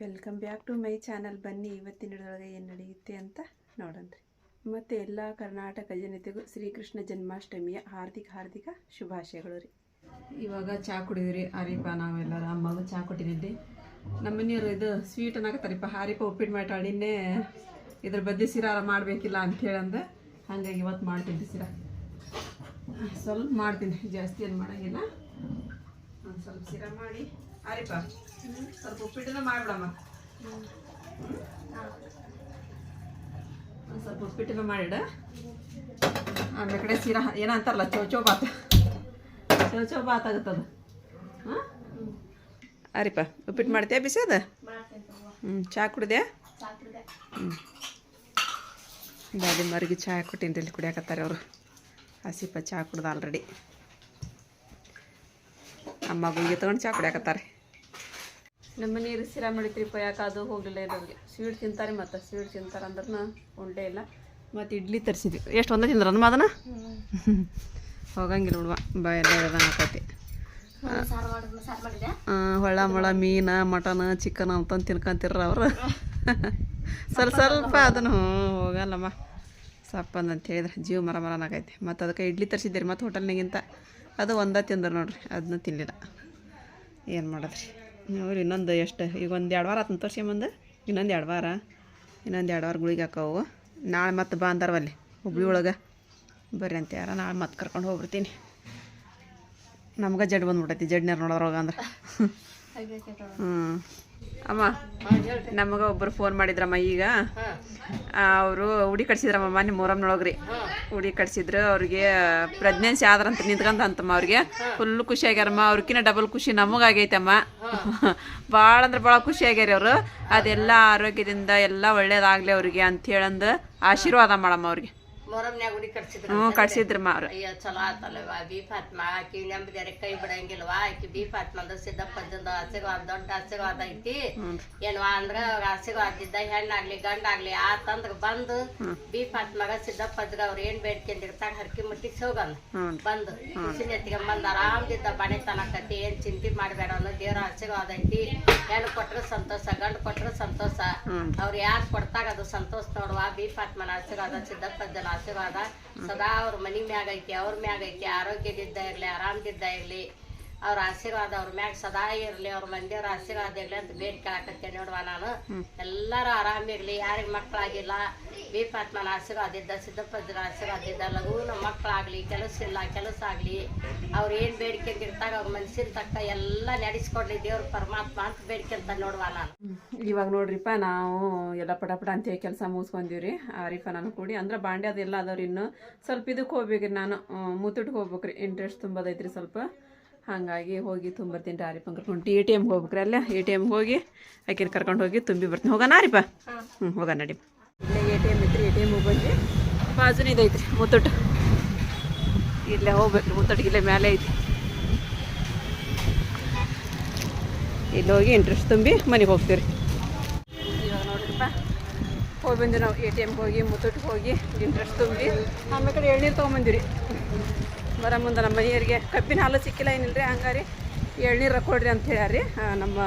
Welcome back to my channel ಬನ್ನಿ, ಇವತ್ತಿನ ಹಿಡಿದೊಳಗೆ ಏನು ನಡೆಯುತ್ತೆ ಅಂತ ನೋಡೋಣ್ರಿ ಮತ್ತು ಎಲ್ಲ ಕರ್ನಾಟಕ ಜನತೆಗೂ ಶ್ರೀಕೃಷ್ಣ ಜನ್ಮಾಷ್ಟಮಿಯ ಹಾರ್ದಿಕ ಹಾರ್ದಿಕ ಶುಭಾಶಯಗಳು ರೀ. ಇವಾಗ ಚಹಾ ಕುಡಿದ್ರಿ. ಹರಿಪ ನಾವೆಲ್ಲರ ಅಮ್ಮಗೂ ಚಹಾ ಕೊಟ್ಟಿದ್ದೆ ನಮ್ಮ ಮನೆಯವರು ಇದು ಸ್ವೀಟ್ ಅನ್ನಕತ್ತಾರಿಪ್ಪ ಹಾರಿಪ ಉಪ್ಪಿಟ್ಟು ಮಾತಾಡಿನೇ ಇದ್ರ ಬದ್ದೆ ಸಿರಾರ ಮಾಡಬೇಕಿಲ್ಲ ಅಂಥೇಳಂದು ಹಾಗಾಗಿ ಇವತ್ತು ಮಾಡ್ತೀನಿ ಸಿರ. ಸ್ವಲ್ಪ ಮಾಡ್ತೀನಿ. ಜಾಸ್ತಿ ಏನು ಮಾಡೋಂಗಿಲ್ಲ. ಒಂದು ಸ್ವಲ್ಪ ಸಿರ ಮಾಡಿ. ಆರಿಪ ಸ್ವಲ್ಪ ಉಪ್ಪಿಟ್ಟನ ಮಾಡ್ಬಿಡಮ್ಮ. ಒಂದು ಸ್ವಲ್ಪ ಉಪ್ಪಿಟ್ಟನ ಮಾಡಿಡ. ಆಮೇಲೆ ಕಡೆ ಸೀರಾ ಏನೋ ಅಂತಾರಲ್ಲ ಚೌಚೌ ಬಾತ್ ಚೌಚೋ ಬಾತ್ ಆಗುತ್ತದು. ಹಾಂ? ಆರಿಪ ಉಪ್ಪಿಟ್ಟು ಮಾಡ್ತೀಯಾ ಬಿಸಿ ಅದ? ಹ್ಞೂ ಚಹಾ ಕುಡಿದೆ ಹ್ಞೂ ದಾದಿ ಮರಿಗೆ ಚಹಾ ಕೊಟ್ಟಿನಿ ಇಲ್ಲಿ ಕುಡಿಯಾಕತ್ತಾರೆ ಅವರು. ಹಸಿಪ ಚಹಾ ಕುಡ್ದ ಆಲ್ರೆಡಿ ಅಮ್ಮ ಗುಳಿಗೆ ತೊಗೊಂಡು ಚಹಾ ಕುಡಿಯಾಕತ್ತಾರೆ. ನಮ್ಮ ನೀರು ಸಿರಾ ಮಾಡಿತ್ರಿಪ್ಪ ಯಾಕೆ? ಅದು ಹೋಗಲಿಲ್ಲ ಇರೋರಿಗೆ ಸ್ವೀಟ್ ತಿಂತಾರೆ ಮತ್ತು ಸ್ವೀಟ್ ತಿಂತಾರೆ ಅಂದ್ರೆ ಉಂಡೆ ಇಲ್ಲ. ಮತ್ತು ಇಡ್ಲಿ ತರಿಸಿದ್ವಿ. ಎಷ್ಟು ಒಂದೇ ತಿಂದ್ರ ನಮ್ಮ ಅದನ್ನ? ಹೋಗಂಗಿಲ್ಲ ನೋಡುವ ಬಾಯೆಲ್ಲ ಆಕೈತಿ ಹೊಳ್ಳ ಮೊಳ ಮೀನು ಮಟನ್ ಚಿಕನ್ ಅಂತಂದು ತಿನ್ಕೊಂತಿರ್ರ ಅವರು. ಸ್ವಲ್ಪ ಸ್ವಲ್ಪ ಅದನ್ನು ಹ್ಞೂ ಹೋಗಲ್ಲಮ್ಮ. ಸಪ್ಪ ಅಂತ ಹೇಳಿದ್ರೆ ಜೀವ ಮರ ಮರ ಆಗೈತಿ. ಮತ್ತು ಅದಕ್ಕೆ ಇಡ್ಲಿ ತರಿಸಿದ್ದೀರಿ ಮತ್ತು ಹೋಟೆಲ್ನಾಗಿಂತ. ಅದು ಒಂದೇ ತಿಂದ್ರೆ ನೋಡ್ರಿ ಅದನ್ನ ತಿನ್ನಲಿಲ್ಲ ಏನು ಮಾಡೋದ್ರಿ? ನೋಡ್ರಿ ಇನ್ನೊಂದು ಎಷ್ಟು, ಈಗ ಒಂದು ಎರಡು ವಾರ ಆತನ ಮುಂದೆ ಇನ್ನೊಂದು ಎರಡು ವಾರ, ಇನ್ನೊಂದು ಎರಡು ವಾರ ಗುಳಿಗೆ ಹಾಕವು. ನಾಳೆ ಮತ್ತೆ ಬಾ ಅಂದಾರವಲ್ಲಿ ಹುಬ್ಳಿ ಒಳಗೆ. ಬರ್ರಿ ಅಂತ ಯಾರ, ನಾಳೆ ಮತ್ತೆ ಕರ್ಕೊಂಡು ಹೋಗ್ಬಿಡ್ತೀನಿ. ನಮ್ಗೆ ಜಡ್ ಬಂದ್ಬಿಟ್ಟೈತಿ ಜಡ್ನೀರು ನೋಡೋದ್ರೊಳಗೆ ಅಂದ್ರೆ. ಅಮ್ಮ, ನಮಗ ಒಬ್ಬರು ಫೋನ್ ಮಾಡಿದ್ರಮ್ಮ ಈಗ. ಅವರು ಉಡಿ ಕಟ್ಸಿದ್ರಮ್ಮ ಮೊನ್ನೆ ನೋಡೋಗ್ರಿ ಉಡಿ ಕಟ್ಸಿದ್ರು, ಅವ್ರಿಗೆ ಪ್ರೆಗ್ನೆನ್ಸಿ ಆದ್ರಂತ ನಿಂತ್ಕೊಂತ ಅಂತಮ್ಮ ಅವ್ರಿಗೆ. ಫುಲ್ ಖುಷಿ ಆಗ್ಯಾರಮ್ಮ ಅವ್ರಕಿನ ಡಬಲ್ ಖುಷಿ ನಮಗಾಗೈತಮ್ಮ ಭಾಳ ಅಂದ್ರೆ ಭಾಳ ಖುಷಿ ಆಗ್ಯಾರ ಅವರು. ಅದೆಲ್ಲ ಆರೋಗ್ಯದಿಂದ ಎಲ್ಲ ಒಳ್ಳೇದಾಗ್ಲಿ ಅವ್ರಿಗೆ ಅಂತ ಹೇಳಂದು ಆಶೀರ್ವಾದ ಮಾಡಮ್ಮ ಅವ್ರಿಗೆ. ಮೊರಮ್ನ್ಯಾಗ ಉಡಿ ಕಟ್ಸಿದ್ರು ಹ್ಞೂ ಕಟ್ಸಿದ್ರಮ್ಮ ಅವ್ರು ಅಯ್ಯ ಚಲೋ ಆತಲ್ಲವ ಬಿ ಫಾತ್ಮಾ ಆಕಿ ನೆಮ್ಮದಿಯಾರ ಕೈ ಬಿಡಂಗಿಲ್ವಾ? ಆಕಿ ಬಿ ಫಾತ್ಮಂದ ಸಿದ್ದಪ್ಪದಿಂದ ಆಶೀರ್ವಾದ ದೊಡ್ಡ ಆಶೀರ್ವಾದ ಐತಿ. ಏನ್ವಾ ಅಂದ್ರ ಅವ್ರ ಆಶೀರ್ವಾದಿದ್ದ ಹೆಣ್ಣಾಗ್ಲಿ ಗಂಡಾಗ್ಲಿ ಆತಂದ್ರ ಬಂದು ಬಿ ಫಾತ್ಮಾಗ ಸಿದ್ದಪ್ಪದ್ಗ ಅವ್ರ ಏನ್ ಹರ್ಕಿ ಬಂದು ಖುಷಿನ ಎತ್ತಿಗೆ ಬಂದ ಆರಾಮದಿದ್ದ ಬಣೆ ತನಕತಿ ಏನ್ ಚಿಂತೆ ಮಾಡಬೇಡ ಅನ್ನೋ ದೇವ್ರ ಆಶೀರ್ವಾದ ಐತಿ. ಹೆಣ್ಣು ಕೊಟ್ರ ಸಂತೋಷ ಗಂಡು ಕೊಟ್ರ ಸಂತೋಷ. ಅವ್ರು ಯಾರು ಕೊಡ್ತಾಗ ಅದು ಸಂತೋಷ ನೋಡುವ. ಬಿ ಫಾತ್ಮನ ಆಶೀರ್ವಾದ ಸಿದ್ದಪ್ಪಜ್ಜನ ಆಶೀರ್ವಾದ. ಸದಾ ಅವ್ರ ಮನಿ ಮ್ಯಾಗ ಐತಿ ಅವ್ರ ಮ್ಯಾಗ ಐತಿ. ಆರೋಗ್ಯದಿದ್ದ ಇರ್ಲಿ ಆರಾಮದಿದ್ದ ಇರ್ಲಿ. ಅವ್ರ ಆಶೀರ್ವಾದ ಅವ್ರ ಮ್ಯಾಗ ಸದಾ ಇರ್ಲಿ ಅವ್ರ ಮಂದಿಯವ್ರ ಆಶೀರ್ವಾದ ಇರ್ಲಿ ಅಂತ ಬೇಡ್ ಕೇಳಕತ್ತೆ ನೋಡುವ ನಾನು. ಎಲ್ಲರೂ ಆರಾಮಿರ್ಲಿ ಯಾರಿಗ ಮಕ್ಕಳಾಗಿಲ್ಲ ಬಿ ಪಾತ್ಮನ ಆಶೀರ್ವಾದ ಇದ್ದ ಸಿದ್ದಪ್ಪಜ್ಜನ ಆಶೀರ್ವಾದ ಇದ್ದ ಲಘುನ ಮಕ್ಕಳಾಗ್ಲಿ ಕೆಲಸ ಇಲ್ಲ ಕೆಲಸ ಆಗಲಿ ಅವ್ರು ಏನ್ ಇರ್ತಾಗ ಅವ್ರ ಮನ್ಸಿನ ತಕ್ಕ ಎಲ್ಲ ನಡೆಸ್ಕೊಡ್ಲಿ ದೇವ್ರ ಪರಮಾತ್ಮ ಅಂತ ಬೇಡ್ಕೊಂತ ನೋಡುವ ನಾನು. ಇವಾಗ ನೋಡ್ರಿಪ್ಪ ನಾವು ಎಲ್ಲ ಪಟ ಪಟ ಅಂತ ಕೆಲಸ ಮುಗಿಸ್ಕೊಂಡೀವಿ ಆರಿಫ ನಾನು ಕೂಡಿ. ಅಂದ್ರೆ ಬಾಂಡೆ ಅದೆಲ್ಲ ಅದಾವ್ರಿ ಇನ್ನು. ಸ್ವಲ್ಪ ಇದಕ್ಕೆ ಹೋಗ್ಬೇಕ್ರಿ ನಾನು. ಮುತ್ತುಟ್ಗೆ ಹೋಗ್ಬೇಕ್ರಿ. ಇಂಟ್ರೆಸ್ಟ್ ತುಂಬದೈತ್ರಿ ಸ್ವಲ್ಪ. ಹಾಗಾಗಿ ಹೋಗಿ ತುಂಬರ್ತೀನಿ ರೀ ಪಂಕರ್ ಕರ್ಕೊಂಡು ಎ ಟಿ ಎಮ್ಗೆ ಹೋಗ್ಬೇಕ್ರಿ ಅಲ್ಲೇ. ಎ ಟಿ ಎಮ್ಗೆ ಹೋಗಿ ಆಕಿನ ಕರ್ಕೊಂಡು ಹೋಗಿ ತುಂಬಿ ಬರ್ತೀನಿ. ಹೋಗೋಣ ರೀಪ್ಪ? ಹ್ಞೂ ಹೋಗೋಣ ನಡಿ. ಇಲ್ಲೇ ಎ ಟಿ ಎಂ ಇತ್ತು ಎ ಟಿ ಎಮ್ಗೆ ಬಂದ್ವಿ. ಬಾಜುನ ಇದೈತ್ರಿ ಮುತ್ತುಟ್ಟು ಇಲ್ಲೇ ಹೋಗ್ಬೇಕು ಮುತ್ತೊಟ್ಟು ಇಲ್ಲೇ ಮೇಲೆ ಐತಿ. ಇಲ್ಲಿ ಹೋಗಿ ಇಂಟ್ರೆಸ್ಟ್ ತುಂಬಿ ಮನೆಗೆ ಹೋಗ್ತೀವಿ ಇವಾಗ ನೋಡ್ರಿಪ್ಪ. ಹೋಗಿ ಬಂದಿವಿ ನಾವು ಎ ಟಿ ಎಮ್ಗೆ ಹೋಗಿ ಮುತ್ತೊಟ್ಟಿಗೆ ಹೋಗಿ ಇಂಟ್ರೆಸ್ಟ್ ತುಂಬಿ. ಆಮೇಲೆ ಕಡೆ ಎಳ್ನೀರು ತೊಗೊಂಬಂದಿರಿ ಬರ ಮುಂದೆ ನಮ್ಮ ಮನೆಯವ್ರಿಗೆ ಕಬ್ಬಿನ ಹಾಲು ಸಿಕ್ಕಿಲ್ಲ ಏನಿಲ್ಲ ರೀ ಹಂಗಾರಿ ಎಳ್ನೀರು ಕೊಡ್ರಿ ಅಂತ ಹೇಳ್ಯಾರಿ. ನಮ್ಮ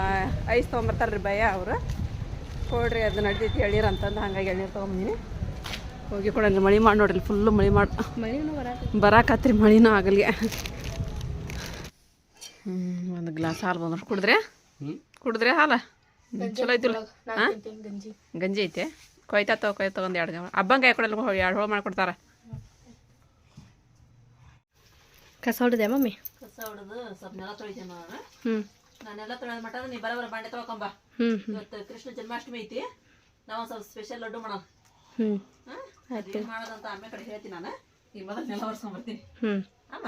ಐಸ್ ತೊಗೊಂಬರ್ತಾರೆ ರೀ ಭಯ ಅವರು. ಕೊಡ್ರಿ ಅದು ನಡ್ದೈತಿ ಎಳ್ನೀರು ಅಂತಂದು ಹಂಗಾಗಿ ಎಳ್ನೀರು ತೊಗೊಂಬಂದಿನಿ. ಹೋಗಿ ಕೊಡೋಣ ಮಳೆ ಮಾಡಿ ನೋಡ್ರಿ ಫುಲ್ಲು ಮಳೆ ಮಾಡಿ ಬರಾಕತ್ರಿ. ಮಳಿನೂ ಆಗಲ್ಗೆ. ಹ್ಞೂ ಒಂದು ಗ್ಲಾಸ್ ಹಾಲು ಬಂದ್ರೆ ಕುಡಿದ್ರೆ? ಕುಡಿದ್ರೆ ಹಾಲ? ಚಲೋ ಐತಿಲ್ಲ ಹಾಂ? ಗಂಜಿ. ಐತೆ? ಕೊಯ್ತಾ ತಗೋ ಕೊಯ್ತಾ ಒಂದು ಎರಡು ಹಬ್ಬಂಗೆ ಕೊಡಲ್ಲ ಎರಡು ಹೋಳು ಮಾಡ್ಕೊಡ್ತಾರ. ಕಸ ಹೊಡೆದೆ ಮಮ್ಮಿ? ಕಸ ಹೊಡೆದು ಸ್ವಲ್ಪ ನೆಲ ತೊಳಿದೆ ನಾನು. ಹ್ಞೂ ನಾನೆಲ್ಲ ತೊಳೆದ ಮಟ್ಟ ನೀ ಬರೋಬರ ಬಾಂಡೆ ತೊಳ್ಕೊಂಬ ಹ್ಞೂ ಇವತ್ತು ಕೃಷ್ಣ ಜನ್ಮಾಷ್ಟಮಿ ಐತಿ. ನಾವು ಸ್ವಲ್ಪ ಸ್ಪೆಷಲ್ ಲಡ್ಡು ಮಾಡೋಣ. ಹ್ಞೂ ಹಾಂ? ಏನು ಮಾಡೋದಂತ ಆಮೇಲೆ ಕಡೆ ಹೇಳ್ತೀನಿ ನಾನು. ಈಗ ಮೊದಲು ನೆಲ ಒರೆಸ್ಕೊಂಬರ್ತೀನಿ ಹ್ಞೂ ಅಮ್ಮ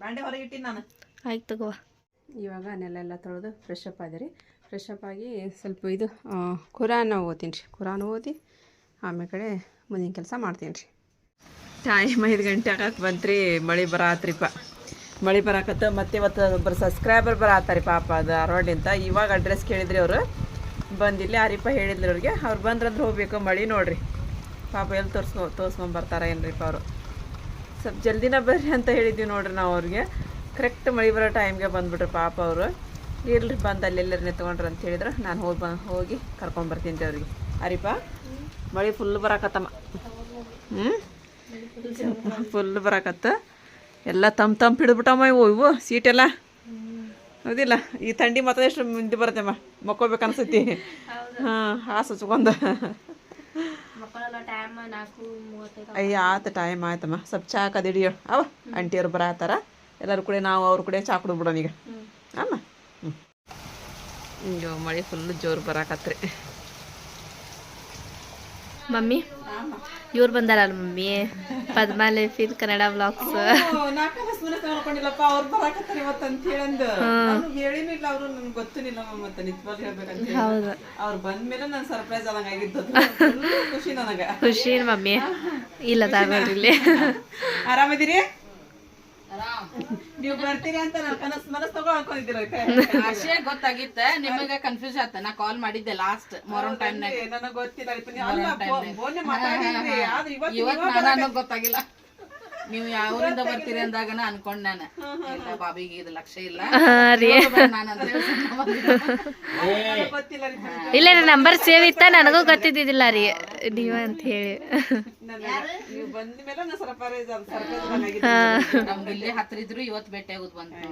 ಬಾಂಡೆ ಹೊರಗೆ ಇಟ್ಟಿನಿ ನಾನು. ಆಯ್ತು ತಗೋ. ಇವಾಗ ನೆಲ ಎಲ್ಲ ತೊಳೆದು ಫ್ರೆಶ್ ಅಪ್ ಆದ್ರಿ ರೀ. ಫ್ರೆಶ್ ಅಪ್ ಆಗಿ ಸ್ವಲ್ಪ ಇದು ಕುರಾನ ಖುರಾನ್ ಓದ್ತೀನಿ ರೀ. ಕುರಾನ್ ಓದಿ ಆಮೇಲೆ ಕಡೆ ಮುಂದಿನ ಕೆಲಸ ಮಾಡ್ತೀನಿ ರೀ. ಟೈಮ್ ಐದು ಗಂಟೆ ಆಗಕ್ಕೆ ಬಂತ್ರಿ. ಮಳೆ ಬರಾತ್ರಿಪ್ಪ ಮಳೆ ಬರಾಕತ್ತ ಮತ್ತೆ ಇವತ್ತು ಒಬ್ಬರು ಸಬ್ಸ್ಕ್ರೈಬರ್ ಬರಾತಾರಿ ಪಾಪ ಅದು ಧಾರವಾಡಿಂದ ಇವಾಗ ಅಡ್ರೆಸ್ ಕೇಳಿದ್ರಿ ಅವರು. ಬಂದಿಲ್ಲ, ಯಾರಿಪ್ಪ ಹೇಳಿದ್ರು ಅವ್ರಿಗೆ. ಅವ್ರು ಬಂದ್ರಂದ್ರೆ ಹೋಗ್ಬೇಕು. ಮಳೆ ನೋಡ್ರಿ. ಪಾಪ ಎಲ್ಲಿ ತೋರಿಸ್ಕೊ, ತೋರ್ಸ್ಕೊಂಡ್ ಬರ್ತಾರ ಏನ್ರಿಪ್ಪ ಅವರು. ಸ್ವಲ್ಪ ಜಲ್ದಿನ ಬರ್ರಿ ಅಂತ ಹೇಳಿದ್ವಿ ನೋಡ್ರಿ ನಾವು ಅವ್ರಿಗೆ. ಕರೆಕ್ಟ್ ಮಳೆ ಬರೋ ಟೈಮ್ಗೆ ಬಂದ್ಬಿಟ್ರು ಪಾಪ ಅವರು. ಇರ್ಲಿ ಬಂದು ಅಲ್ಲಿ ಎಲ್ಲರನ್ನೇ ತೊಗೊಂಡ್ರಿ ಅಂತ ಹೇಳಿದ್ರೆ ನಾನು ಹೋಗಿ ಬ, ಹೋಗಿ ಕರ್ಕೊಂಬರ್ತೀನಿ ಅವ್ರಿಗೆ. ಅರಿಪ ಮಳೆ ಫುಲ್ ಬರಾಕತ್ತಮ್ಮ. ಹ್ಞೂ ಫುಲ್ ಬರಾಕತ್ತ. ಎಲ್ಲ ತಂಪ್ ತಂಪ್ ಹಿಡಿದ್ಬಿಟ್ಟಮ್ಮ ಇವು ಇವು ಸೀಟೆಲ್ಲ. ಹೌದಿಲ್ಲ? ಈ ಥಂಡಿ ಮತ್ತೆ ಎಷ್ಟು ಮುಂದೆ ಬರುತ್ತಮ್ಮ ಮಕ್ಕೋಬೇಕು ಅನ್ಸತಿ. ಹಾಂ ಹಾಸು ಹಚ್ಕೊಂಡು. ಅಯ್ಯ ಆತ ಟೈಮ್ ಆಯ್ತಮ್ಮ. ಸ್ವಲ್ಪ ಚಾ ಕದಿಡಿ ಅವ ಆಂಟಿಯವ್ರು ಬರತ್ತಾರ ಎಲ್ಲರೂ ಕೂಡ ನಾವು ಅವ್ರ ಕೂಡ ಚಾ ಕುಡಿದ್ಬಿಡೋಣ ಈಗ. ಅಮ್ಮ. ಹ್ಞೂ ಹಿಂಗೆ ಮಳೆ ಫುಲ್ ಜೋರು ಬರಾಕತ್ರಿ. ಮಮ್ಮಿ? ಇವ್ರು ಬಂದಾರಲ್ಲ ಮಮ್ಮಿ? ಪದ್ಮಾಲೆ ಫೀಲ್ ಕನ್ನಡ ಬ್ಲಾಗ್ಸ್ ನೋಡ್ಕೊಂಡಿಲ್ಲಪ್ಪ ಅವ್ರು ಬರಾಕತ್ತಾರೆ ಇವತ್ತು ಅಂತ ಹೇಳಂದು ಹೇಳಿನೂ ಇಲ್ಲ ಅವರು ನನ್ಗೆ ಗೊತ್ತಿಲ್ಲ ಮತ್ತೆ ನಿಜವಾಗ್ಲೂ ಹೇಳ್ಬೇಕಂತ ಹೌದು. ಅವ್ರು ಬಂದ್ಮೇಲೆ ನಾನು ಸರ್ಪ್ರೈಸ್ ಆದಂಗ ಆಗಿದ್ದು. ಖುಷಿ ನನಗ. ಖುಷಿ ಮಮ್ಮಿ? ಇಲ್ಲ ತಾವೇ ಇಲ್ಲಿ ಆರಾಮದಿರಿ ನೀವು ಬರ್ತೀರಿ ಅಂತ ನಾನು ಕನಸು ಮನಸ್ಸು ತಗೋ ಅನ್ಕೊಂಡಿದ್ದೀರ ಅಷ್ಟೇ ಗೊತ್ತಾಗಿತ್ತ. ನಿಮಗೆ ಕನ್ಫ್ಯೂಸ್ ಆತ ನಾ ಕಾಲ್ ಮಾಡಿದ್ದೆ ಲಾಸ್ಟ್ ಮೊರಂ ಟೈಮ್ನಾಗ ನನಗೆ ಗೊತ್ತಿಲ್ಲ ಅಲ್ಲ, ಮಾತಾಡಿದ್ರಿ. ಆದ್ರೆ ಇವತ್ತು ಗೊತ್ತಾಗಿಲ್ಲ. ನೀವು ಯಾವೂರಿಂದ ಬರ್ತೀರಿ ಅಂದಾಗ ಅನ್ಕೊಂಡ್ ನಾನು. ಇಲ್ಲ ಬಾಬಿಗೆ ಇದು ಲಕ್ಷ್ಯ ಇಲ್ಲ. ಇಲ್ಲ ರೀ ನಂಬರ್ ಸೇವ್ ಇತ್ತ? ನನಗೂ ಗೊತ್ತಿದ್ದಿಲ್ಲ ರೀ. ನೀವ ಅಂತ ಹೇಳಿ. ನಮ್ಗೆ ಇಲ್ಲೇ ಹತ್ರ ಇದ್ರು ಇವತ್ ಭೇಟಿ ಆಗುದ್ ಬಂತು.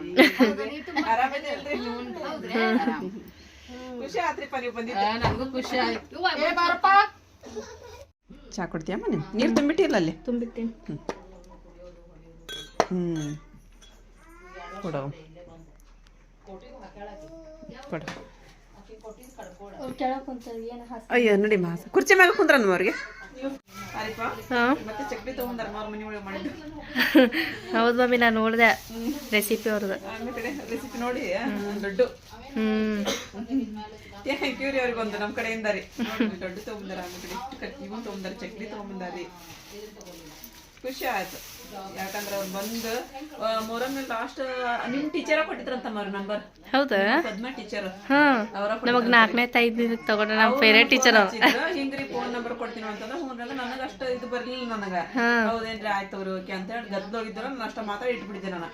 ಖುಷಿ ಆತ್ರಿಪ್ಪ ನೀವು ಬಂದಿದ್ದು. ನನಗೂ ಖುಷಿ ಆಯ್ತು. ಏ ಬಾರಪ್ಪ. ಚಾ ಕೊಡ್ತೀಯಮ್ಮ ನೀನು ನೀರು ತುಂಬಿಟ್ಟಿಲ್ಲ ಅಲ್ಲಿ? ತುಂಬಿಟ್ಟೇನೆ. ಹ್ಞೂ ಕೊಡು. ಅಯ್ಯೋ ನೋಡಿ ಮಾಸ ಕುರ್ಚಿ ಮ್ಯಾಗ ಕುಂದ್ರ ಅವ್ರಿಗೆ? ಹಾಂ? ಮತ್ತೆ ಚಕ್ಲಿ ತಗೊಂಡಾರ ಮಾರ್ ಮನೆ ಒಳಗೆ ಮಾಡಿದ್ದು. ಹೌದು ಮಮ್ಮಿ ನಾನು ನೋಡಿದೆ ರೆಸಿಪಿ ಅವ್ರದ್ದು ರೆಸಿಪಿ ನೋಡಿ ದೊಡ್ಡ ಹ್ಮ್. ಥ್ಯಾಂಕ್ ಯು ರೀ ಅವ್ರಿಗೆ ಒಂದು ನಮ್ಮ ಕಡೆಯಿಂದ ರೀ ದೊಡ್ಡ ಕಡೆ ಇವನ್ ತಗೊಂಬಂದಾರ ಚಕ್ಲಿ ತಗೊಂಬಂದಾರಿ. ಖುಷಿ ಆಯ್ತು. ಯಾಕಂದ್ರೆ ಅವ್ರು ಬಂದು ಮೊರಮ್ಮೆ ಲಾಸ್ಟ್ ನಿಮ್ ಟೀಚರ ಕೊಟ್ಟಿದ್ರಂತ ಅವ್ರ ನಂಬರ್ ಹೌದಾ? ಪದ್ಮ ಟೀಚರ್ ಅವರ. ನಮಗ್ ನಾಲ್ಕನೇ ಐದು ತಗೊಂಡ್ರೆ ನಮ್ಮ ಫೇವ್ರೇಟ್ ಟೀಚರ್ ಅವ್ರು. ಹಿಂಗ್ರಿ ಫೋನ್ ನಂಬರ್ ಕೊಡ್ತೀನಿ ಅಂತಂದ್ರೆ ಹ್ಞೂ ನನಗೆ ಅಷ್ಟ ಇದು ಬರ್ಲಿಲ್ಲ ನನಗ. ಹೌದೇನ್ರಿ ಆಯ್ತು ಅವ್ರು ಓಕೆ ಅಂತ ಹೇಳಿ ಗದ್ದೋಗಿದ್ರು ನಾನು ಅಷ್ಟ ಮಾತ್ರ ಇಟ್ಬಿಟ್ಟಿದ್ದೆ ನಾನು.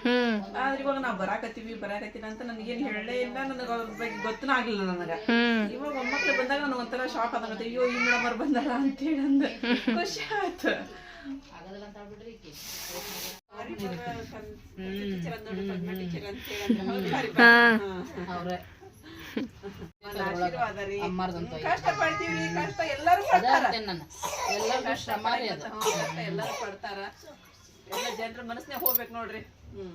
ಆದ್ರೆ ಇವಾಗ ನಾವ್ ಬರಾಕತ್ತೀವಿ ಬರಾಕತ್ತೀನಿ ಅಂತ ನನಗೇನು ಹೇಳೇ ಇಲ್ಲ ನನಗ ಅವ್ರ ಬಗ್ಗೆ ಗೊತ್ತೂ ಆಗ್ಲಿಲ್ಲ ನನಗ. ಇವಾಗ ಮೊಮ್ಮಕ್ಳು ಬಂದಾಗ ನನಗೆ ಒಂಥರ ಶಾಕ್ ಅದಾಗತ್ತೆ ಅಯ್ಯೋ ಈ ಮೇಡಮ್ ಅವ್ರು ಬಂದಾರ ಅಂತ ಹೇಳಿ ಅಂದ. ಖುಷಿ ಆಯ್ತು. ಕಷ್ಟ ಪಡ್ತೀವಿ ಕಷ್ಟ ಎಲ್ಲರೂ ಅದ ಪಡ್ತಾರ. ಅಂತೇನ್ ನಾನು. ಎಲ್ಲ ಶ್ರಮ ಎಲ್ಲರೂ ಪಡ್ತಾರ. ಎಲ್ಲ ಜನರ ಮನಸ್ಸಿನಾಗ ಹೋಗ್ಬೇಕು ನೋಡ್ರಿ. ಹ್ಮ್.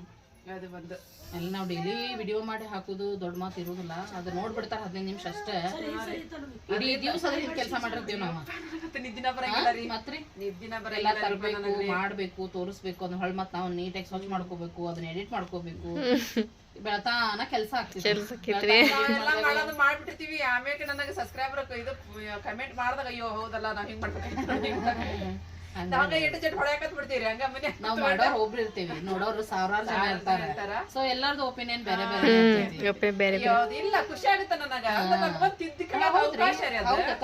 ಅದು ಬಂದು ಎಲ್ಲ ನಾವು ಡೈಲಿ ವಿಡಿಯೋ ಮಾಡಿ ಹಾಕುದು ದೊಡ್ಡ ಮಾತು ಇರುದಿಲ್ಲ. ಅದು ನೋಡ್ಬಿಡ್ತಾರ ಹದಿನೈದು ನಿಮಿಷ ಅಷ್ಟೇ. ಇಡೀ ದಿವಸ ಅದ್ರ ಕೆಲಸ ಮಾಡಿರ್ತೀವಿ ನಾವು. ಮತ್ರಿ? ನಿದ್ದಿನ ಎಲ್ಲ ಬರಂಗಿಲ್ಲ ತರಬೇಕು ಮಾಡ್ಬೇಕು ತೋರಿಸ್ಬೇಕು ಅದನ್ನ ಹೊಳ್ ಮತ್ತ ನಾವು ನೀಟಾಗಿ ಸ್ವಚ್ಛ ಮಾಡ್ಕೋಬೇಕು ಅದನ್ನ ಎಡಿಟ್ ಮಾಡ್ಕೋಬೇಕು. ಬೆಳತಾನ ಕೆಲಸ ಮಾಡೋದು ಮಾಡ್ಬಿಟ್ಟಿರ್ತೀವಿ. ಆಮೇಲೆ ನನಗೆ ಸಬ್ಸ್ಕ್ರೈಬರ್ ಇದು ಕಮೆಂಟ್ ಮಾಡ್ದಾಗ ಅಯ್ಯೋ ಹೌದಲ್ಲ ನಾವ್ ಹಿಂಗ್ ಮಾಡ್ಬೇಕು ಹಂಗ ಎಂಟು ಜನ ಹೊಡ್ಯಾಕತ್ ಬಿಡ್ತೀರಿ ಹಂಗ ಮನೆ ನಾವ್ ಮಾಡೋರ್ ಒಬ್ರು ಇರ್ತೀವಿ ನೋಡೋರು ಸಾವಿರಾರು ಜನ ಇರ್ತಾರೆ. ಸೊ ಎಲ್ಲಾರ್ದು ಒಪಿನಿಯನ್ ಬೇರೆ ಬೇರೆ ಬೇರೆ ಇಲ್ಲ ಖುಷಿ ಆಗುತ್ತೆ ನನಗ.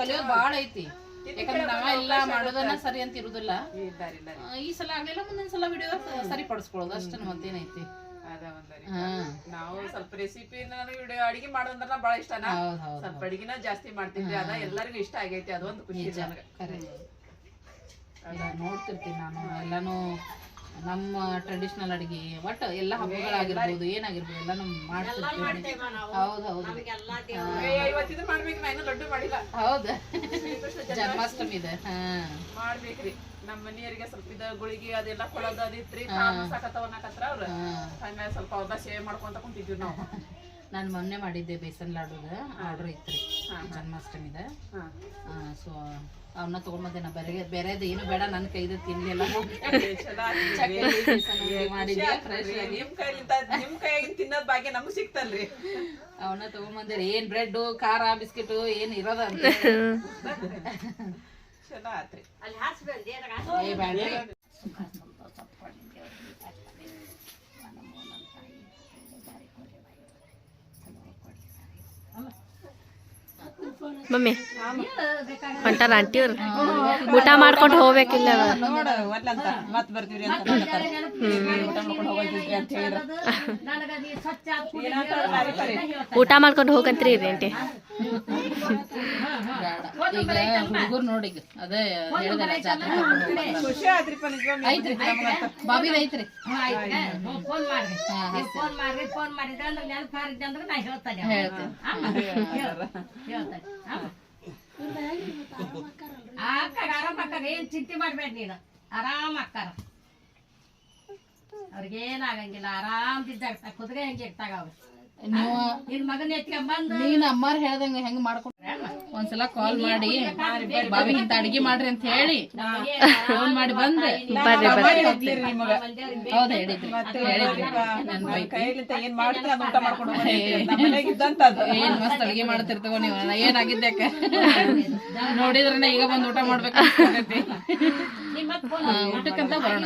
ಕಲಿಯೋದು ಬಾಳ ಐತಿ. ಯಾಕಂದ್ರೆ ನಾವ ಎಲ್ಲ ಮಾಡೋದನ್ನ ಸರಿ ಅಂತ ಇರುದಿಲ್ಲ. ಈ ಸಲ ಆಗ್ಲಿಲ್ಲ ಮುಂದಿನ ಸಲ ವಿಡಿಯೋ ಸರಿಪಡಿಸ್ಕೊಳ್ಳೋದು. ಅಷ್ಟೇ ಮತ್ತೇನೈತಿ. ನಾವು ಸ್ವಲ್ಪ ರೆಸಿಪಿ ವಿಡಿಯೋ ಅಡಿಗೆ ಮಾಡೋದಂದ್ರ ಬಹಳ ಹೌದ್ ಸ್ವಲ್ಪ ಅಡಿಗೆನ ಜಾಸ್ತಿ ಮಾಡ್ತಿದ್ವಿ ಅದ ಎಲ್ಲರಿಗೂ ಇಷ್ಟ ಆಗೈತಿ. ಅದೊಂದು ಖುಷಿ ನನಗೆ. ಇಲ್ಲ ನೋಡ್ತಿರ್ತೀನಿ ನಾನು. ಎಲ್ಲಾನು ನಮ್ಮ ಟ್ರೆಡಿಷನಲ್ ಅಡಿಗೆ ಒಟ್ಟು ಎಲ್ಲ ಹಬ್ಬಗಳಾಗಿರ್ಬೋದು ಏನಾಗಿರ್ಬೋದು ಎಲ್ಲ ನಾವು ಮಾಡ್ತೀವಿ ಹೌದು ಹೌದು. ಹೌದು ಜನ್ಮಾಷ್ಟಮಿ. ಇದೆ. ಹಾ. ಮಾಡ್ಬೇಕ್ರಿ. ನಮ್ಮ ಮನೆಯವರಿಗೆ ಸ್ವಲ್ಪ ಇದ ಗುಳಿಗೆ ಅದೆಲ್ಲ ಕೊಡೋದು ಅದಿತ್ರಿ ಸಾಕತ್ತವನ್ನಕತ್ರ ಅವ್ರ. ಅವ್ರು ಹಂಗಾಗಿ ಸ್ವಲ್ಪ ಅವ್ರ ಸೇವ್ ಮಾಡ್ಕೊಂತ ಕುಂತಿದ್ವಿ ನಾವು. ನಾನು ಮೊನ್ನೆ ಮಾಡಿದ್ದೆ ಬೇಸನ್ ಲಾಡುದ ಆರ್ಡರ್ ರೀ ಜನ್ಮಾಷ್ಟಮಿದ. ಸೊ ಅವನ್ನ ತಗೊಂಡ್ಬಂದೆ ನಾ ಬೇರೆ ಬೇರೆದು ಏನು ಬೇಡ ನನ್ನ ಕೈದ ತಿನ್ಲಿಲ್ಲ ಅವನ್ನ ತಗೊಂಬಂದಿರಿ ಏನ್ ಬ್ರೆಡ್ ಖಾರ ಬಿಸ್ಕಿಟ್ ಏನ್ ಇರೋದ ಅಂತ ಚಲೋ ಆತ್ರಿ ಅಲ್ಲಿ ಹಾಸ್ಬಂದಿ ಏ ಬ್ಯಾಡ್ರಿ ಮಮ್ಮಿ, ಹೊಂಟಾರ ಆಂಟಿಯವ್ರು ಊಟ ಮಾಡ್ಕೊಂಡು ಹೋಗ್ಬೇಕಿಲ್ಲ. ಊಟ ಮಾಡ್ಕೊಂಡು ಹೋಗಂತ್ರಿ ರೇಂಟಿ ಆಂಟಿ ಹುಡುಗರು ನೋಡಿ ಅದೇ. ಐತ್ರಿ ಫೋನ್ ಅಕ್ಕಾಗ ಆರಾಮ ಅಕ್ಕಾಗ ಏನ್ ಚಿಂತೆ ಮಾಡ್ಬೇಡ ನೀನು. ಆರಾಮ ಅಕ್ಕಾರ ಅವ್ರಿಗೇನಾಗಂಗಿಲ್ಲ ಆರಾಮ್ ಬಿದ್ದಾಗ ಕುದುರೆ ಹೆಂಗೆ ಇರ್ತಾಗ ಅವ್ರು ನಿನ್ ಅಮ್ಮಾರ್ ಹೇಳ್ದಂಗ ಹೆಂಗ್ ಮಾಡ್ಕೊಂಡ್ ಒಂದ್ಸಲ ಕಾಲ್ ಮಾಡಿ. ಬಾಬಿ ಇಂತ ಅಡಿಗೆ ಮಾಡ್ರಿ ಅಂತ ಹೇಳಿ ಫೋನ್ ಮಾಡಿ ಬಂದೆ. ಹೌದ್ ಹೇಳಿದ್ರಿ. ಏನ್ ಮಸ್ತ್ ಅಡಿಗೆ ಮಾಡ್ತಿರ್ತವ ನೀವು. ಏನಾಗಿದ್ದೆ ನೋಡಿದ್ರನ ನೋಡಿದ್ರೆ ಈಗ ಬಂದ್ ಊಟ ಮಾಡ್ಬೇಕು ಊಟಕ್ಕಂತ ಬರೋಣ.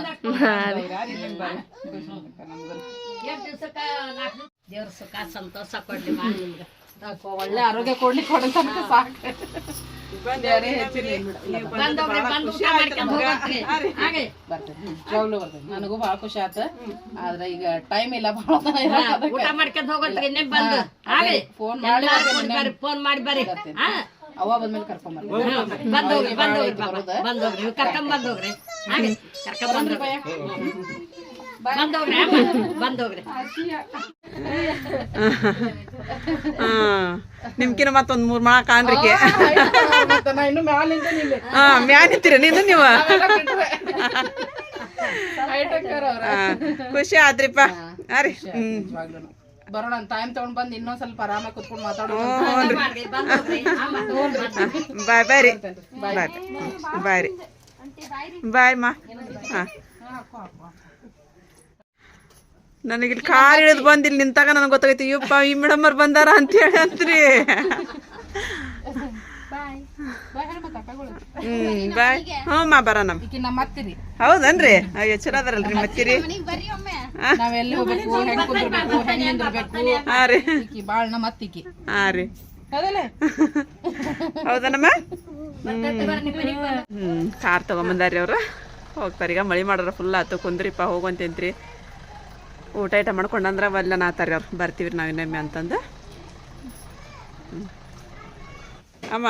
ದೇವ್ರ ಸುಖ ಸಂತೋಷ ಕೊಡ್ಲಿ ಮಾ ನಿಮ್ಗೆ. ಒಳ್ಳೆ ಆರೋಗ್ಯ ಕೊಡ್ಲಿ ಕೊಡಂತ ಸಾಕು. ನನಗೂ ಬಹಳ ಬಂದು ಖುಷಿ ಆತ. ಆದ್ರೆ ಈಗ ಟೈಮ್ ಇಲ್ಲ ಊಟ ಮಾಡ್ಕೊಂಡ್ ಇನ್ನೇ ಬಂದು? ಹಾಗೆ. ಫೋನ್ ಮಾಡಿ ಫೋನ್ ಮಾಡಿ ಬರ್ರಿ. ಅವ ಬಂದ್ಮೇಲೆ ಕರ್ಕೊಂಡ್ ಬಂದೋಗ್ರಿ ಬಂದೋಗ್ರಿ ನೀವು ಕರ್ಕೊಂಡ್ ಬಂದೋಗ್ರಿ ಹಾಗೆ ಕರ್ಕೊಂಡ್ ಬಂದೋಗ್ರಿ ನಿಮ್ಕಿನ ಮತ್ತೊಂದ್ ಮೂರ್ ಮಾ ಕಾಣ್ರಿಕೆ. ಮತ್ತೆ ನಾ ಇನ್ನು ಮ್ಯಾಲಿಂದ ನಿಲ್ಲಿ ಹಾ ಮ್ಯಾನ್ ನಿಂತೀರ ನೀನು ನೀವು? ಹಾ, ಖುಷಿ ಆದ್ರಿಪ್ಪ. ಅರಿ ರೀ ಹ್ಮ್. ಬರೋಣ ಟೈಮ್ ತಗೊಂಡ್ ಬಂದು ಇನ್ನೊಂದ್ ಸ್ವಲ್ಪ ಆರಾಮಾಗಿ ಕೂತ್ಕೊಂಡು ಮಾತಾಡೋಣ. ಬಾಯ್ ಬಾಯ್ ರೀ. ಬಾಯ್ ಬಾಯ್ ರೀ. ಬಾಯ್ ಮಾ. ಹಾ. ನನಗಿಲ್ಲಿ ಕಾರ್ ಇಳಿದು ಬಂದಿಲ್ಲಿ ನಿಂತಾಗ ನನಗೆ ಗೊತ್ತಾಗೈತಿ ಯಪ್ಪ ಈ ಮೇಡಮ್ಮರ್ ಬಂದಾರ ಅಂತ ಹೇಳಿ ಅಂತ್ರಿ ಹ್ಮ್ ಬಾಯ್. ಹ್ಞೂ ಮಾ ಬರೋಣ ಈಕಿ ನಮ್ಮ ಅತ್ತಿರಿ. ಹೌದನ್ರಿ? ಅಯ್ಯೋ ಚಲೋ ಅದರಲ್ರಿ ಮತ್ತಿರಿ. ಹಾ ರೀ. ಹಾ ರೀ. ಹೌದನಮ್ಮ? ಹ್ಮ್ ಕಾರ್ ತಗೊಂಬಂದಾರಿ ಅವ್ರ. ಹೋಗ್ತಾರೀಗ ಈಗ ಮಳಿ ಮಾಡ್ರ ಫುಲ್ ಆತು. ಕುಂದ್ರಿಪ್ಪ ಹೋಗಂತೇನ್ರಿ ಊಟ ಐಟ ಮಾಡ್ಕೊಂಡಂದ್ರ ಅವೆಲ್ಲ ನಾ ಅವ್ರು ಬರ್ತೀವಿ ನಾವು ಇನ್ನೊಮ್ಮೆ ಅಂತಂದು. ಅಮ್ಮ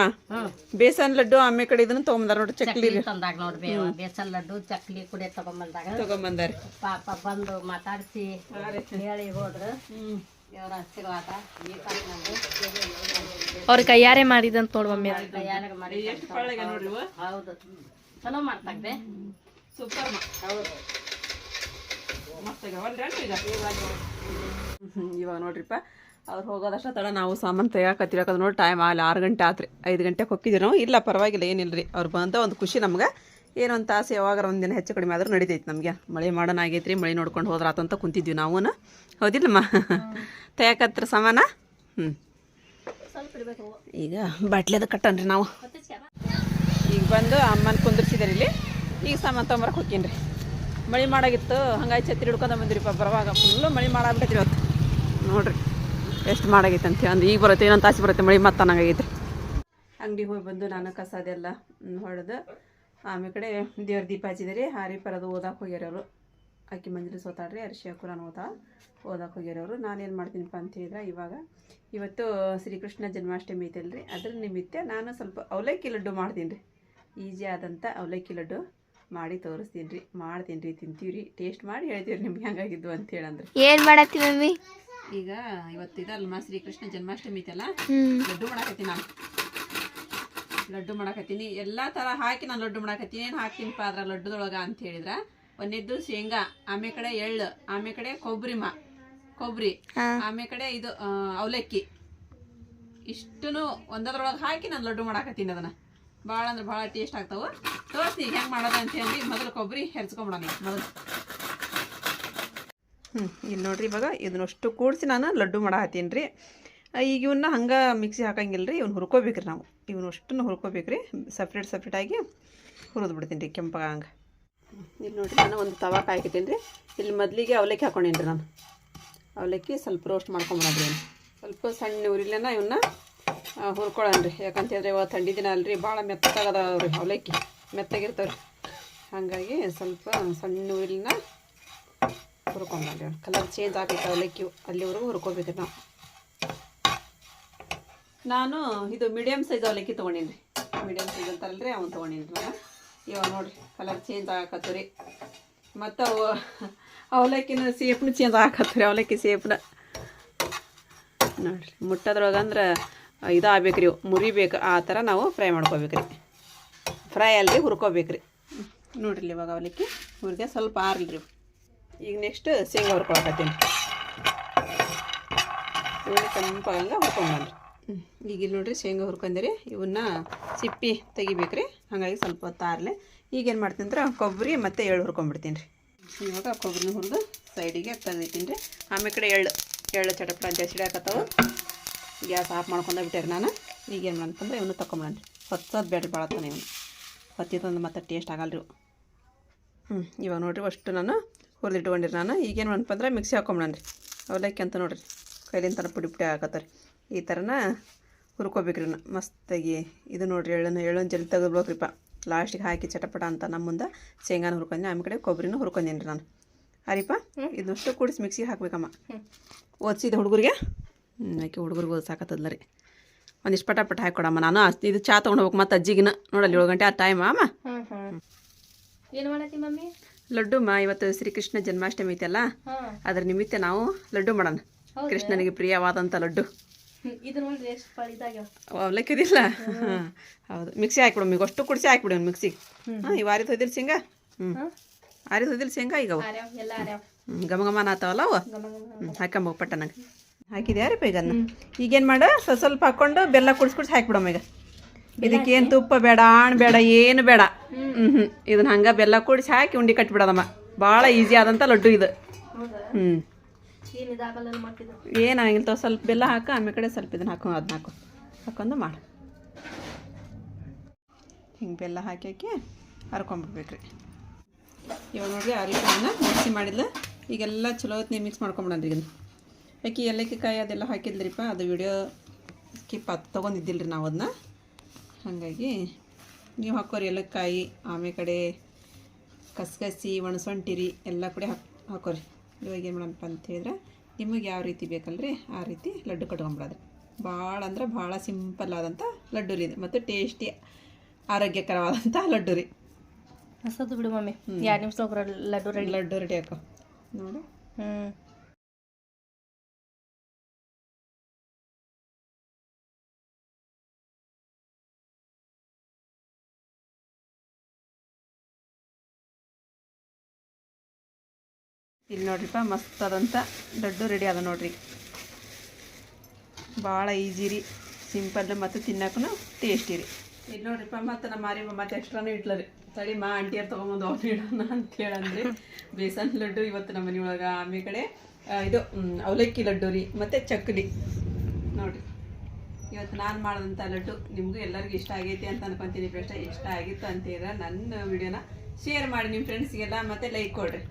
ಬೇಸನ್ ಲಡ್ಡು ಆಮೇಲೆ ಕಡೆ ಇದನ್ನ ತಗೊಂಬಂದಾರ ನೋಡಿ ಚಕ್ಲಿ ತಂದಾಗ ನೋಡ್ರಿ ಬೇಸನ್ ಲಡ್ಡು ಚಕ್ಲಿ ಕುಡಿಯ ತಗೊಂಬಂದಾಗ. ತಗೊಂಬಂದಾರಿ. ಪಾಪ ಬಂದು ಮಾತಾಡಿಸಿ ಹೇಳಿ ಹೋದ್ರು. ಅವ್ರ ಕೈಯಾರೆ ಮಾಡಿದಂತ ನೋಡ್ ಮಮ್ಮಿ. ಹೌದು. ಚಲೋ ಮಾಡ್ತಾಗ್ದೆ. ಸೂಪರ್ ಹೌದು. ಇವಾಗ ನೋಡ್ರಿಪ್ಪ ಅವ್ರು ಹೋಗೋದಷ್ಟ ತಡ. ನಾವು ಸಾಮಾನು ತೆಗಿಯಾಕತ್ತೀವಿ ಯಾಕಂದ್ರೆ ನೋಡಿ ಟೈಮ್ ಆಗಲಿ ಆರು ಗಂಟೆ ಆತ್ರಿ. ಐದು ಗಂಟೆಗೆ ಹೊಕ್ಕಿದ್ದೀವಿ ನಾವು. ಇಲ್ಲ ಪರವಾಗಿಲ್ಲ ಏನಿಲ್ಲ ರೀ ಅವ್ರು ಬಂದ ಒಂದು ಖುಷಿ ನಮ್ಗೆ. ಏನೋ ಒಂದು ತಾಸು ಯಾವಾಗ ಒಂದು ದಿನ ಹೆಚ್ಚು ಕಡಿಮೆ ಆದರೂ ನಡೀತೈತಿ ನಮಗೆ. ಮಳೆ ಮಾಡೋಣ ರೀ ಮಳೆ ನೋಡ್ಕೊಂಡು ಹೋದ್ರ ಆತಂತ ಕುಂತಿದ್ವಿ ನಾವು ಹೌದಿಲ್ಲಮ್ಮ? ತೆಗಿಯಾಕತ್ರ ಸಾಮಾನ? ಹ್ಞೂ ಈಗ ಬಾಟ್ಲಿದ ಕಟ್ಟನ್ರಿ ನಾವು. ಈಗ ಬಂದು ಅಮ್ಮನ ಕುಂದಿರ್ಸಿದಾರೆ ಇಲ್ಲಿ. ಈಗ ಸಾಮಾನು ತೊಂಬರಕ್ಕೆ ಹೋಗ್ತೀನಿ ರೀ ಮಳೆ ಮಾಡಾಗಿತ್ತು ಹಂಗಾಗಿ ಛತ್ರಿ ಹಿಡ್ಕೊಂಡ ಬಂದಿರಿಪ್ಪ, ಬರುವಾಗ ಫುಲ್ಲು ಮಳೆ ಮಾಡಾಗ್ಬಿಟ್ಟೈತಿ ಇವತ್ತು. ನೋಡ್ರಿ, ಎಷ್ಟು ಮಾಡಾಗೈತೆ ಅಂತ ಅಂದು ಈಗ ಬರುತ್ತೆ ಏನಂತ ತಾಸು ಬರುತ್ತೆ ಮಳೆ, ಮತ್ತೆ ಅನ್ನಂಗಾಗೈತೆ ಅಂಗಡಿಗೆ ಹೋಗಿ ಬಂದು ನಾನು ಕಸ ಅದೆಲ್ಲ ಹೊಡೆದು, ಆಮೇಲೆ ಕಡೆ ದೇವ್ರ ದೀಪ ಹಚ್ಚಿದ್ರಿ, ಹಾರಿ ಪರದು ಓದಕ್ಕೆ ಹೋಗ್ಯಾರವರು ಅಕ್ಕಿ ಮಂಜಲಿ ಸೋತಾಡ್ರಿ ಅರಿಶಿ ಹಾಕು ನಾನು ಓದ ಓದಕ್ಕೆ ಹೋಗ್ಯಾರವರು ನಾನೇನು ಮಾಡ್ತೀನಿಪ್ಪ ಅಂತ ಹೇಳಿದ್ರೆ, ಇವಾಗ ಇವತ್ತು ಶ್ರೀಕೃಷ್ಣ ಜನ್ಮಾಷ್ಟಮಿ ಐತಲ್ರಿ, ಅದ್ರ ನಿಮಿತ್ತ ನಾನು ಸ್ವಲ್ಪ ಅವಲಕ್ಕಿ ಲಡ್ಡು ಮಾಡ್ತೀನಿ ರೀ ಈಜಿ ಆದಂಥ ಅವಲಕ್ಕಿ ಲಡ್ಡು. ಮಾಡಿ ತೋರಿಸ್ತೀನಿ ರೀ ಮಾಡ್ತೀನಿ ರೀ ತಿಂತೀವಿ ರೀ. ಟೇಸ್ಟ್ ಮಾಡಿ ಹೇಳ್ತೀವಿ ರೀ ನಿಮ್ಗೆ ಹಂಗಾಗಿದ್ದು ಅಂತ ಹೇಳಂದ್ರೆ. ಏನು ಮಾಡತ್ತಿ ಮಮ್ಮಿ? ಈಗ ಇದಲ್ಮ ಶ್ರೀಕೃಷ್ಣ ಜನ್ಮಾಷ್ಟಮಿ ಐತಲ್ಲ? ಲಡ್ಡು ಮಾಡಾಕತ್ತೀನಿ ನಾನು. ಲಡ್ಡು ಮಾಡಾಕತ್ತೀನಿ. ಎಲ್ಲ ಥರ ಹಾಕಿ ನಾನು ಲಡ್ಡು ಮಾಡಕತ್ತೀನಿ. ಏನು ಹಾಕ್ತೀನಿಪ್ಪ ಪಾದ್ರ ಲಡ್ಡುದೊಳಗೆ ಅಂತ ಹೇಳಿದ್ರೆ ಒಂದಿದ್ದು ಶೇಂಗಾ ಆಮೇ ಕಡೆ ಎಳ್ಳು ಆಮೇ ಕಡೆ ಕೊಬ್ಬರಿ ಮಾ ಕೊಬ್ಬರಿ ಆಮೇ ಕಡೆ ಇದು ಅವಲಕ್ಕಿ. ಇಷ್ಟನ್ನು ಒಂದದ್ರೊಳಗೆ ಹಾಕಿ ನಾನು ಲಡ್ಡು ಮಾಡಾಕತ್ತೀನಿ ಅದನ್ನ. ಭಾಳ ಅಂದ್ರೆ ಭಾಳ ಟೇಸ್ಟ್ ಆಗ್ತಾವೆ. ತೋರಿಸ್ತೀನಿ ಹೆಂಗೆ ಮಾಡೋದು ಅಂತ ಹೇಳಿ ಮೊದಲು ಕೊಬ್ಬರಿ ಹೆರ್ಚ್ಕೊಂಬಿಡೋಣ ಮೊದಲು. ಹ್ಞೂ ಇಲ್ಲಿ ನೋಡ್ರಿ ಇವಾಗ ಇದನ್ನಷ್ಟು ಕೂಡಿಸಿ ನಾನು ಲಡ್ಡು ಮಾಡಾಕತ್ತೀನಿ ರೀ ಈಗ ಇವನ್ನ ಹಂಗೆ ಮಿಕ್ಸಿ ಹಾಕಂಗಿಲ್ಲ ರೀ ಇವ್ನ ಹುರ್ಕೋಬೇಕು ರೀ ನಾವು. ಇವನ್ನ ಅಷ್ಟನ್ನು ಹುರ್ಕೋಬೇಕು ರೀ ಸಪ್ರೇಟ್ ಸಪ್ರೇಟಾಗಿ ಹುರಿದು ಬಿಡ್ತೀನಿ ರೀ ಕೆಂಪಗ ಹಂಗೆ. ಇಲ್ಲಿ ನೋಡ್ರಿ ನಾನು ಒಂದು ತವಾ ಕಾಯ್ಕಿದ್ದೀನಿ ರೀ ಇಲ್ಲಿ ಮೊದಲಿಗೆ ಅವಲಕ್ಕಿ ಹಾಕೊಂಡೀನಿ ರೀ ನಾನು. ಅವಲಕ್ಕಿ ಸ್ವಲ್ಪ ರೋಸ್ಟ್ ಮಾಡ್ಕೊಂಬಿಡೋದ್ರಿ. ಸ್ವಲ್ಪ ಸಣ್ಣ ಉರಿಲೇನ ಇವನ್ನ ಹುರ್ಕೊಳ್ಳೋಣ್ರಿ. ಯಾಕಂತೇಳಿದ್ರೆ ಇವಾಗ ಥಂಡಿ ದಿನ ಅಲ್ರಿ ಭಾಳ ಮೆತ್ತಗದ ರೀ ಅವಲಕ್ಕಿ. ಮೆತ್ತಗಿರ್ತಾವೆ ರೀ ಹಾಗಾಗಿ ಸ್ವಲ್ಪ ಸಣ್ಣ ಉರಿಲಿನ ಹುರ್ಕೊಂಡ್ರಿ ಕಲರ್ ಚೇಂಜ್ ಆಗೈತೆ ಅವಲಕ್ಕಿ ಅಲ್ಲಿವರೆಗೂ ಹುರ್ಕೋಬೇಕು ನಾವು. ನಾನು ಇದು ಮೀಡಿಯಮ್ ಸೈಜ್ ಅವಲಕ್ಕಿ ತೊಗೊಂಡೀನಿ ಮೀಡಿಯಮ್ ಸೈಜ್ ಅಂತಾರಲ್ರಿ, ಅವ್ನು ತೊಗೊಂಡೀನಿ ನಾನು. ಇವಾಗ ನೋಡಿರಿ ಕಲರ್ ಚೇಂಜ್ ಆಗಕತ್ತು ರೀ ಮತ್ತು ಅವು ಅವಲಕ್ಕಿನ ಸೇಪ್ನು ಚೇಂಜ್ ಆಗಕತ್ತು ರೀ ಅವಲಕ್ಕಿ ಸೇಫ್ನ ನೋಡಿರಿ ಮುಟ್ಟದ್ರೊಳಗೆ ಅಂದ್ರೆ ಇದು ಆಗ್ಬೇಕು ರೀ ಮುರಿಬೇಕು ಆ ಥರ ನಾವು ಫ್ರೈ ಮಾಡ್ಕೋಬೇಕು ರೀ ಫ್ರೈ ಅಲ್ಲಿ ಹುರ್ಕೋಬೇಕು ರೀ ನೋಡ್ರಿ ಇವಾಗ ಅವಲಕ್ಕಿ ಹುರಿದೆ ಸ್ವಲ್ಪ ಆರ್ಲಿ ರೀ ಈಗ ನೆಕ್ಸ್ಟ್ ಶೇಂಗಾ ಹುರ್ಕೊಳಕತ್ತೀನಿ. ಇವನ್ನ ಕೆಂಪಾಗಂಗೆ ಹುರ್ಕೊಂಬಂದ್ರಿ. ಈಗ ಇಲ್ಲಿ ನೋಡ್ರಿ ಶೇಂಗಾ ಹುರ್ಕೊಂಡಿರಿ ಇವನ್ನ ಸಿಪ್ಪಿ ತೆಗಿಬೇಕು ರೀ ಹಾಗಾಗಿ ಸ್ವಲ್ಪ ಹೊತ್ತು ಆರ್ಲೆ. ಈಗೇನು ಮಾಡ್ತೀನಿ ಅಂದ್ರೆ ಕೊಬ್ಬರಿ ಮತ್ತು ಎಳ್ಳು ಹುರ್ಕೊಂಬಿಡ್ತೀನಿ ರೀ ಇವಾಗ ಕೊಬ್ಬರಿನ ಹುರಿದು ಸೈಡಿಗೆ ತೆಗಿತೀನಿ ರೀ ಆಮೇಲೆ ಕಡೆ ಎಳ್ಳು ಎಳ್ಳು ಚಟಪಟ ಅಂತ ಸಿಡಾಕತ್ತಾವ ಗ್ಯಾಸ್ ಆಫ್ ಮಾಡ್ಕೊಂಡ ರೀ ನಾನು. ಈಗ ಏನು ಮಾಡ್ತಂದ್ರೆ ಇವನು ರೀ ಹತ್ತೋದು ಬೇಡ ಬಾಳತ್ತಾನೆ ಇವನು. ಹೊತ್ತಿತ್ತಂದ್ರೆ ಮತ್ತೆ ಟೇಸ್ಟ್ ಆಗಲ್ಲ ರೀ ಹ್ಞೂ ಇವಾಗ ನೋಡಿರಿ ಅಷ್ಟು ನಾನು ಹುರಿದಿಟ್ಕೊಂಡಿರಿ ನಾನು. ಈಗೇನು ಮಾಡಂತಂದ್ರೆ ಮಿಕ್ಸಿ ಹಾಕೊಂಬಿಡನ್ರಿ ಅವಲಕ್ಕಿ ಅಂತ ನೋಡಿರಿ. ಕೈಲಿಂದ ತನ ಪುಡಿ ಪುಡಿ ಹಾಕತ್ತಾರೆ ಈ ಥರನ ಹುರ್ಕೋಬೇಕ್ರಿ ನಾ ಮಸ್ತಾಗಿ ಇದು ನೋಡಿರಿ ಎಳ್ಳನ್ನು ಎಳ್ಳೊಂದು ಜಲ್ದಿ ತೆಗೆದ್ಬೇಕ್ರಿಪ್ಪ ಲಾಸ್ಟಿಗೆ ಹಾಕಿ ಚಟಪಟ ಅಂತ ನಮ್ಮ ಮುಂದೆ ಶೇಂಗಾನ ಹುರ್ಕೊಂಡಿ ಆಮೇಲೆ ಕಡೆ ಕೊಬ್ಬರಿನೂ ಹುರ್ಕೊಂಡೀನಿ ರೀ ನಾನು ಅರಿಪ ಇದನ್ನಷ್ಟು ಕೂಡಿಸಿ ಮಿಕ್ಸಿಗೆ ಹಾಕ್ಬೇಕಮ್ಮ. ಓದಿಸಿದ ಹುಡುಗರಿಗೆ? ಆಕೆ ಹುಡುಗರಿಗೆ ಓದಿಸಾಕತ್ತದ್ಲ ರೀ. ಒಂದಿಷ್ಟು ಪಟ ಪಟ ಹಾಕೊಡಮ್ಮ. ನಾನು ಅಷ್ಟ್- ಇದು ಚಾ ತೊಗೊಂಡು ಹೋಗ್ಬೇಕು ಮತ್ತೆ ಅಜ್ಜಿಗಿನ. ನೋಡಲ್ಲಿ ಏಳು ಗಂಟೆ ಆ ಟೈಮ್ ಅಮ್ಮ? ಏನು ಮಾಡತ್ತಿ ಮಮ್ಮಿ? ಲಡ್ಡು ಮಾ ಇವತ್ತು ಶ್ರೀಕೃಷ್ಣ ಜನ್ಮಾಷ್ಟಮಿ ಐತಲ್ಲ? ಅಲ್ಲ ಅದ್ರ ನಿಮಿತ್ತ ನಾವು ಲಡ್ಡು ಮಾಡೋಣ. ಕೃಷ್ಣನಿಗೆ ಪ್ರಿಯವಾದಂಥ ಲಡ್ಡು. ಇದು ನೋಡ್ರಿ ಎಷ್ಟು ಪಳಿದಾಗ್ಯಾವ ಅವಲಕ್ಕಿ ಇದಿಲ್ಲ ಹಾಂ. ಹೌದು. ಮಿಕ್ಸಿ ಹಾಕ್ಬಿಡು ಈಗ ಅಷ್ಟು ಕುಡಿಸಿ ಹಾಕ್ಬಿಡು ಮಿಕ್ಸಿಗೆ. ಹಾಂ ಇವು ಆರಿದ ಹೋದಿಲ್ ಶೇಂಗಾ? ಹ್ಞೂ ಆರಿದ ಹೋದಿಲ್ಲ ಶೇಂಗಾ ಈಗ ಅವು? ಹ್ಞೂ ಘಮ ಘಮನ ಆತಾವಲ್ಲ ಅವು? ಗಮ ಗಮ ಹ್ಞೂ ಹಾಕೊಂಬೋಗಿ ಪಟ್ಟನಾಗ ಹಾಕಿದ್ಯಾರಪ್ಪ ಈಗ ಅದನ್ನ ಈಗೇನು ಮಾಡು ಸ್ವಲ್ಪ ಸ್ವಲ್ಪ ಹಾಕ್ಕೊಂಡು ಬೆಲ್ಲ ಕುಡಿಸಿ ಕುಡಿಸಿ ಹಾಕ್ಬಿಡಮ್ಮ ಈಗ. ಇದಕ್ಕೇನು ತುಪ್ಪ ಬೇಡ ಆಣ್ ಬೇಡ ಏನು ಬೇಡ. ಹ್ಞೂ ಹ್ಞೂ ಇದನ್ನ ಹಂಗೆ ಬೆಲ್ಲ ಕುಡಿಸಿ ಹಾಕಿ ಉಂಡೆ ಕಟ್ಬಿಡೋದಮ್ಮ. ಭಾಳ ಈಸಿ ಆದಂಥ ಲಡ್ಡು ಇದು. ಹ್ಞೂ ಏನು ತೋ ಏನಾಗಿಲ್ಲ ಸ್ವಲ್ಪ ಬೆಲ್ಲ ಹಾಕು ಆಮೇಲೆ ಕಡೆ ಸ್ವಲ್ಪ ಇದನ್ನ ಹಾಕೋ ಅದನ್ನ ಹಾಕು. ಹಾಕೊಂಡು ಮಾಡು. ಹಿಂಗೆ ಬೆಲ್ಲ ಹಾಕಿ ಹಾಕಿ ಹರ್ಕೊಂಬಿಡ್ಬೇಕ್ರಿ ಇವಾಗ ನೋಡಿ ಅರಿಶಿನ ಮಿಕ್ಸಿ ಮಾಡಿದ್ಲು. ಈಗೆಲ್ಲ ಚಲೋ ಹೊತ್ನಿ ಮಿಕ್ಸ್ ಮಾಡ್ಕೊಂಬಿಡೋಣ ಇದನ್ನ. ಯಾಕೆ ಏಲಕ್ಕಿ ಕಾಯಿ ಅದೆಲ್ಲ ಹಾಕಿದ್ರಿಪ್ಪ? ಅದು ವಿಡಿಯೋ ಸ್ಕಿಪ್ ಅದು ತೊಗೊಂಡಿದ್ದಿಲ್ಲ ರೀ ನಾವು ಅದನ್ನ ಹಾಗಾಗಿ ನೀವು ಹಾಕೋರಿ ಏಲಕ್ಕಾಯಿ ಆಮೇಲೆ ಕಡೆ ಕಸಗಸಿ ಒಣಸೊಂಟಿರಿ ಎಲ್ಲ ಕೂಡ ಹಾಕಿ ಹಾಕೋರಿ. ಇವಾಗ ಏನು ಮಾಡಣಪ್ಪ ಅಂತ ಹೇಳಿದ್ರೆ ನಿಮಗೆ ಯಾವ ರೀತಿ ಬೇಕಲ್ರಿ ಆ ರೀತಿ ಲಡ್ಡು ಕಟ್ಕೊಂಬಿಡೋದ್ರಿ ಭಾಳ ಅಂದ್ರೆ ಭಾಳ ಸಿಂಪಲ್ ಆದಂಥ ಲಡ್ಡು ರೀ ಇದು. ಮತ್ತು ಟೇಸ್ಟಿ ಆರೋಗ್ಯಕರವಾದಂಥ ಲಡ್ಡು ರೀ. ಹಸದು ಬಿಡು ಮಮ್ಮಿ. ಎರಡು ನಿಮಿಷ ಲಡ್ಡು ರೆಡಿ ಲಡ್ಡು ರೆಡಿ ಹಾಕೋ. ನೋಡು. ಹ್ಞೂ ಇಲ್ಲಿ ನೋಡ್ರಿಪ್ಪ ಮಸ್ತ್ ಆದಂಥ ಲಡ್ಡು ರೆಡಿ ಅದ ನೋಡ್ರಿ. ಭಾಳ ಈಜಿ ರೀ ಸಿಂಪಲ್ ಮತ್ತು ತಿನ್ನಕ್ಕೂ ಟೇಸ್ಟಿ ರೀ. ಇಲ್ಲಿ ನೋಡ್ರಿಪ್ಪ, ಮತ್ತು ನಮ್ಮ ಮಾರಿ ಮತ್ತೆ ಎಕ್ಸ್ಟ್ರಾನು ಇಟ್ಲ ರೀ ತಡಿ ಮಾ ಆಂಟಿಯರ್ ತೊಗೊಂಬಂದು ಅವ್ರು ಇಡೋಣ ಅಂತ ಹೇಳಂದ್ರಿ. ಬೇಸನ್ ಲಡ್ಡು ಇವತ್ತು ನಮ್ಮ ಮನೆಯೊಳಗೆ ಆಮೇಲೆ ಕಡೆ. ಇದು ಅವಲಕ್ಕಿ ಲಡ್ಡು ರೀ, ಮತ್ತು ಚಕ್ಕಲಿ ನೋಡ್ರಿ. ಇವತ್ತು ನಾನು ಮಾಡಿದಂಥ ಲಡ್ಡು ನಿಮಗೂ ಎಲ್ಲರಿಗೂ ಇಷ್ಟ ಆಗೈತಿ ಅಂತ ಅನ್ಕೊಂತೀನಿ ಬೆಸ್ಟ್ ಇಷ್ಟ ಆಗಿತ್ತು ಅಂತ ಹೇಳಿದ್ರೆ ನನ್ನ ವಿಡಿಯೋನ ಶೇರ್ ಮಾಡಿ ನಿಮ್ಮ ಫ್ರೆಂಡ್ಸ್ಗೆಲ್ಲ ಮತ್ತು ಲೈಕ್ ಕೊಡ್ರಿ.